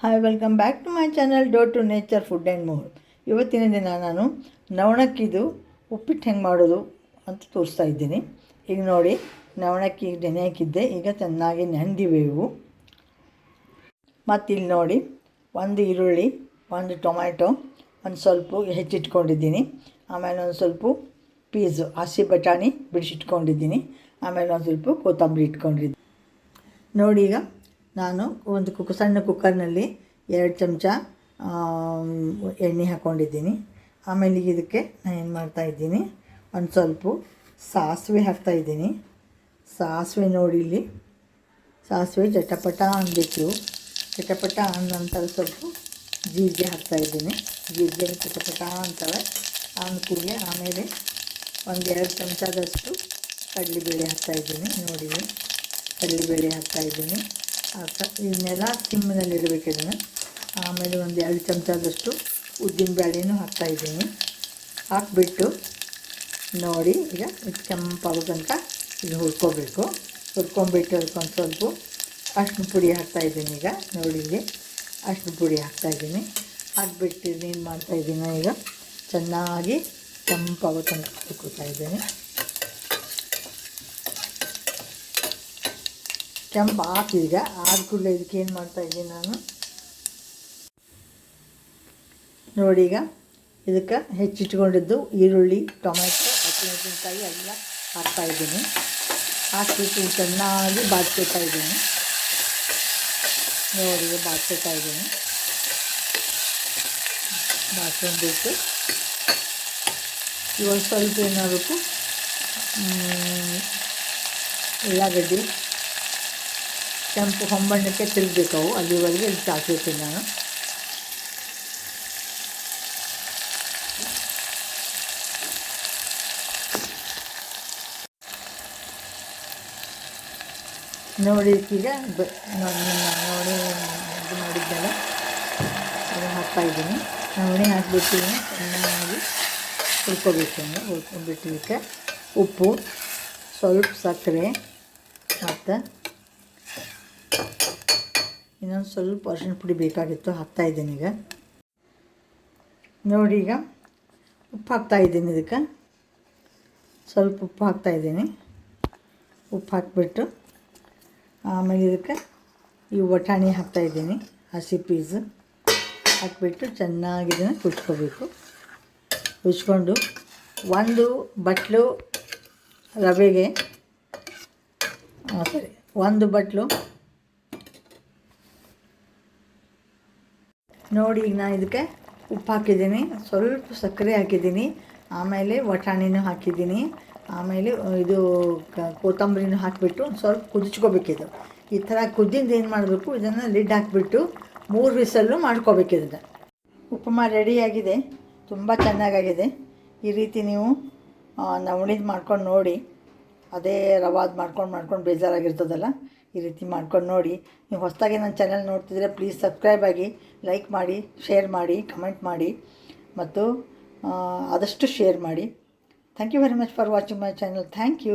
Hi welcome back to my channel do to nature food and more ಇವತ್ತಿನ ದಿನ ನಾನು ನವಣಕ್ಕಿದು ಉಪ್ಪಿಟ್ಟು ಹೆಂಗೆ ಮಾಡೋದು ಅಂತ ತೋರಿಸ್ತಾ ಇದ್ದೀನಿ. ಈಗ ನೋಡಿ, ನವಣಕ್ಕಿ ನೆನೆ ಹಾಕಿದ್ದೆ. ಈಗ ಚೆನ್ನಾಗಿ ನೆಂದಿವೆವು ಮತ್ತು ಇಲ್ಲಿ ನೋಡಿ, ಒಂದು ಈರುಳ್ಳಿ, ಒಂದು ಟೊಮ್ಯಾಟೊ, ಒಂದು ಸ್ವಲ್ಪ ಹೆಚ್ಚಿಟ್ಕೊಂಡಿದ್ದೀನಿ. ಆಮೇಲೆ ಒಂದು ಸ್ವಲ್ಪ ಪೀಸು, ಹಸಿ ಬಟಾಣಿ ಬಿಡಿಸಿಟ್ಕೊಂಡಿದ್ದೀನಿ. ಆಮೇಲೆ ಒಂದು ಸ್ವಲ್ಪ ಕೊತ್ತಂಬರಿ ಇಟ್ಕೊಂಡಿದ್ದೀನಿ. ನೋಡಿ ಈಗ ನಾನು ಒಂದು ಕುಕ್ ಸಣ್ಣ ಕುಕ್ಕರ್ನಲ್ಲಿ ಎರಡು ಚಮಚ ಎಣ್ಣೆ ಹಾಕ್ಕೊಂಡಿದ್ದೀನಿ ಆಮೇಲೆ ಇದಕ್ಕೆ ನಾನು ಏನು ಮಾಡ್ತಾಯಿದ್ದೀನಿ ಒಂದು ಸ್ವಲ್ಪ ಸಾಸಿವೆ ಹಾಕ್ತಾಯಿದ್ದೀನಿ ಸಾಸಿವೆ ನೋಡಿ ಇಲ್ಲಿ. ಸಾಸಿವೆ ಜಟಪಟ ಅನ್ಬೇಕು ಜಟಪಟ ಅಂದ ನಂತರ ಸ್ವಲ್ಪ ಜೀರಿಗೆ ಹಾಕ್ತಾಯಿದ್ದೀನಿ ಜೀರಿಗೆ ಚಟಪಟ ಅಂತವೆ ಆಮೇಲೆ ಒಂದು ಎರಡು ಚಮಚದಷ್ಟು ಕಡಲೆಬೇಳೆ ಹಾಕ್ತಾಯಿದ್ದೀನಿ ನೋಡಿ ಕಡಲೆಬೇಳೆ ಹಾಕ್ತಾಯಿದ್ದೀನಿ ಇದನ್ನೆಲ್ಲ ಸಿಮ್ಮಿನಲ್ಲಿ ಇಡಬೇಕು ಇದನ್ನು ಆಮೇಲೆ ಒಂದು ಎರಡು ಚಮಚದಷ್ಟು ಉದ್ದಿನ ಬೇಳೆನೂ ಹಾಕ್ತಾಯಿದ್ದೀನಿ ಹಾಕ್ಬಿಟ್ಟು ನೋಡಿ, ಈಗ ಇದು ಕೆಂಪಾಗೋ ತನಕ ಇದು ಹುರ್ಕೋಬೇಕು. ಹುರ್ಕೊಂಬಿಟ್ಟು ಅದಕ್ಕೊಂದು ಸ್ವಲ್ಪ ಅರ್ಶಿನ ಪುಡಿ ಹಾಕ್ತಾಯಿದ್ದೀನಿ ಈಗ, ನೋಡಿ ಇಲ್ಲಿ. ಅರ್ಶಿನ ಪುಡಿ ಹಾಕ್ತಾಯಿದ್ದೀನಿ ಹಾಕ್ಬಿಟ್ಟು ಏನು ಮಾಡ್ತಾಯಿದ್ದೀನಿ ಈಗ, ಚೆನ್ನಾಗಿ ಕೆಂಪಾಗೋ ತನಕ ಇದ್ದೀನಿ. ಕೆಂಪು ಈಗ. ಆದ ಕೂಡಲೇ ಇದಕ್ಕೆ ಮಾಡ್ತಾಯಿದ್ದೀನಿ ನಾನು? ನೋಡಿ ಈಗ, ಇದಕ್ಕೆ ಹೆಚ್ಚಿಟ್ಕೊಂಡಿದ್ದು ಈರುಳ್ಳಿ ಟೊಮೆಟೊ ಹಸಿಮೆಣಸಿನ್ಕಾಯಿ ಎಲ್ಲ ಹಾಕ್ತಾಯಿದ್ದೀನಿ ಹಾಕ್ಬಿಟ್ಟು ಚೆನ್ನಾಗಿ ಬಾಚ್ಕೊತಾ ಇದ್ದೀನಿ. ನೋಡಿ ಬಾಚ್ಕೊತಾ ಇದ್ದೀನಿ. ಬಾಚ್ಕೊಂಡ್ಬಿಟ್ಟು ಇವಾಗ ಸ್ವಲ್ಪ ಏನಾಗಬೇಕು ಉಳ್ಳಾಗಡ್ಡಿ ಕೆಂಪು ಹೊಂಬಣ್ಣಕ್ಕೆ ತಿರುಗಬೇಕು ಅಲ್ಲಿವರೆಗೆ ಇಲ್ಲಿ ಹಾಕಿರ್ತೀನಿ ನಾನು. ನೋಡಿ ಈಗ ಬ ನೋಡಿ ಇದು ಮಾಡಿದ್ದೆಲ್ಲ. ಅದನ್ನು ಹಾಕ್ತಾಯಿದ್ದೀನಿ ನವಣೆ ಹಾಕ್ಬಿಟ್ಟು ಚೆನ್ನಾಗಿ ಹುರ್ಕೋಬೇಕು ಹುರ್ಕೊಂಡ್ಬಿಟ್ಟು ಇದಕ್ಕೆ ಉಪ್ಪು, ಸ್ವಲ್ಪ ಸಕ್ಕರೆ ಮತ್ತು ಇನ್ನೊಂದು ಸ್ವಲ್ಪ ಅರಿಶಿನ ಪುಡಿ ಬೇಕಾಗಿತ್ತು ಹಾಕ್ತಾಯಿದ್ದೀನಿ ಈಗ. ನೋಡಿ ಈಗ ಉಪ್ಪು ಹಾಕ್ತಾಯಿದ್ದೀನಿ ಇದಕ್ಕೆ. ಸ್ವಲ್ಪ ಉಪ್ಪು ಹಾಕ್ತಾಯಿದ್ದೀನಿ ಉಪ್ಪು ಹಾಕಿಬಿಟ್ಟು ಆಮೇಲೆ ಇದಕ್ಕೆ ಈ ಬಟಾಣಿ ಹಾಕ್ತಾಯಿದ್ದೀನಿ ಹಸಿ ಪೀಸ್. ಹಾಕಿಬಿಟ್ಟು ಚೆನ್ನಾಗಿ ಇದನ್ನು ಕುಚ್ಕೋಬೇಕು ಕುಚ್ಕೊಂಡು ಒಂದು ಬಟ್ಲು ರವೆಗೆ ಸರಿ ಒಂದು ಬಟ್ಲು ನೋಡಿ, ಈಗ ನಾನು ಇದಕ್ಕೆ ಉಪ್ಪು ಹಾಕಿದ್ದೀನಿ. ಸ್ವಲ್ಪ ಸಕ್ಕರೆ ಹಾಕಿದ್ದೀನಿ. ಆಮೇಲೆ ವಟಾಣಿನೂ ಹಾಕಿದ್ದೀನಿ. ಆಮೇಲೆ ಇದು ಕೊತ್ತಂಬರಿನೂ ಹಾಕಿಬಿಟ್ಟು ಸ್ವಲ್ಪ ಕುದಿಸ್ಕೋಬೇಕಿದು ಈ ಥರ ಕುದ್ದಿಂದ ಏನು ಮಾಡಬೇಕು, ಇದನ್ನು ಲಿಡ್ ಹಾಕಿಬಿಟ್ಟು ಮೂರು ವಿಸಲ್ಲು ಮಾಡ್ಕೋಬೇಕು ಉಪ್ಪುಮ ರೆಡಿಯಾಗಿದೆ ತುಂಬ ಚೆನ್ನಾಗಾಗಿದೆ. ಈ ರೀತಿ ನೀವು ನವಣಿದು ಮಾಡ್ಕೊಂಡು ನೋಡಿ. ಅದೇ ರವಾದ ಮಾಡ್ಕೊಂಡು ಮಾಡ್ಕೊಂಡು ಬೇಜಾರಾಗಿರ್ತದಲ್ಲ? ಈ ರೀತಿ ಮಾಡ್ಕೊಂಡು ನೋಡಿ. ನೀವು ಹೊಸದಾಗಿ ನನ್ನ ಚಾನಲ್ ನೋಡ್ತಿದ್ರೆ ಪ್ಲೀಸ್ ಸಬ್ಸ್ಕ್ರೈಬ್ ಆಗಿ ಲೈಕ್ ಮಾಡಿ ಶೇರ್ ಮಾಡಿ ಕಮೆಂಟ್ ಮಾಡಿ ಮತ್ತು ಆದಷ್ಟು ಶೇರ್ ಮಾಡಿ. Thank you very much for watching my channel thank you